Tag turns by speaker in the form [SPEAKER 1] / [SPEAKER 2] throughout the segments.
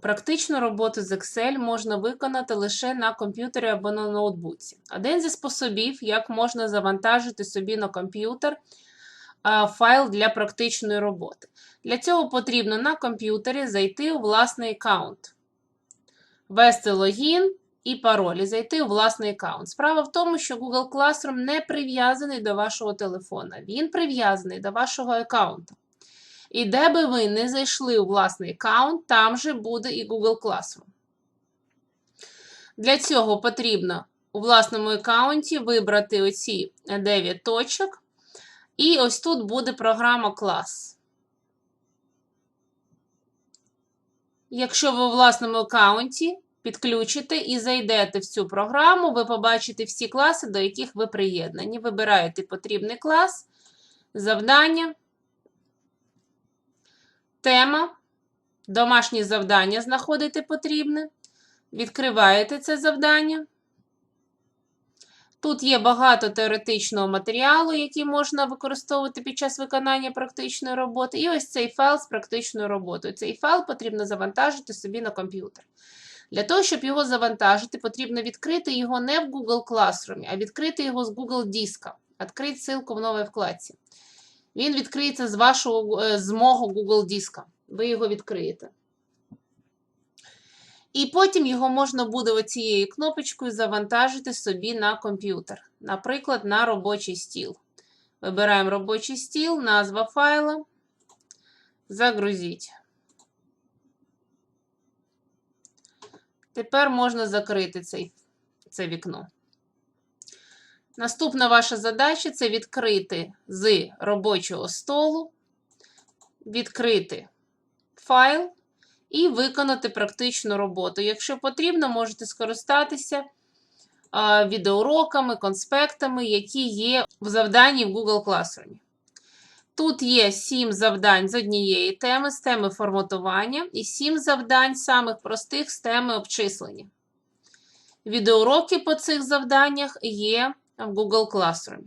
[SPEAKER 1] Практичну роботу з Excel можна виконати лише на комп'ютері або на ноутбуці. Один зі способів, як можна завантажити собі на комп'ютер файл для практичної роботи. Для цього потрібно на комп'ютері зайти у власний аккаунт, ввести логін і пароль і зайти у власний аккаунт. Справа в тому, що Google Classroom не прив'язаний до вашого телефона. Він прив'язаний до вашого аккаунту. І де би ви не зайшли у власний аккаунт, там же буде і Google Classroom. Для цього потрібно у власному аккаунті вибрати оці 9 точок. І ось тут буде програма клас. Якщо ви у власному аккаунті підключите і зайдете в цю програму, ви побачите всі класи, до яких ви приєднані. Вибираєте потрібний клас, завдання, тема, домашнє завдання знаходите потрібне. Відкриваєте це завдання. Тут є багато теоретичного матеріалу, який можна використовувати під час виконання практичної роботи. І ось цей файл з практичною роботою. Цей файл потрібно завантажити собі на комп'ютер. Для того, щоб його завантажити, потрібно відкрити його не в Google Classroom, а відкрити його з Google Диска. Відкрити ссылку в новій вкладці. Він відкриється з вашого е, з мого Google Диска. Ви його відкриєте. І потім його можна буде оцією кнопочкою завантажити собі на комп'ютер, наприклад, на робочий стіл. Вибираємо робочий стіл, назва файла, загрузіть. Тепер можна закрити цей, це вікно. Наступна ваша задача це відкрити з робочого столу, відкрити файл і виконати практичну роботу. Якщо потрібно, можете скористатися відеоуроками, конспектами, які є в завданні в Google Classroom. Тут є 7 завдань з однієї теми, з теми форматування, і 7 завдань самих простих з теми обчислення. Відеоуроки по цих завданнях є в Google Classroom.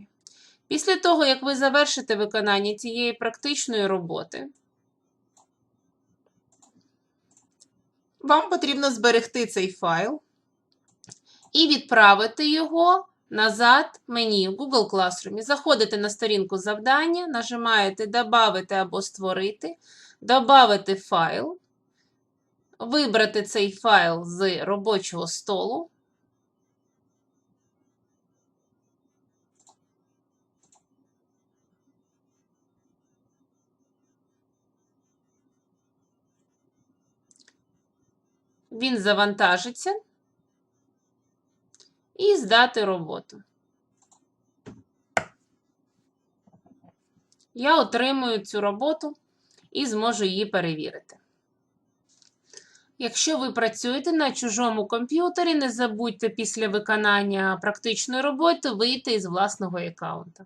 [SPEAKER 1] Після того, як ви завершите виконання цієї практичної роботи, вам потрібно зберегти цей файл і відправити його назад мені в Google Classroom. Заходите на сторінку завдання, нажимаєте Добавити або Створити, Добавити файл, вибрати цей файл з робочого столу. Він завантажиться і здати роботу. Я отримую цю роботу і зможу її перевірити. Якщо ви працюєте на чужому комп'ютері, не забудьте після виконання практичної роботи вийти із власного аккаунта.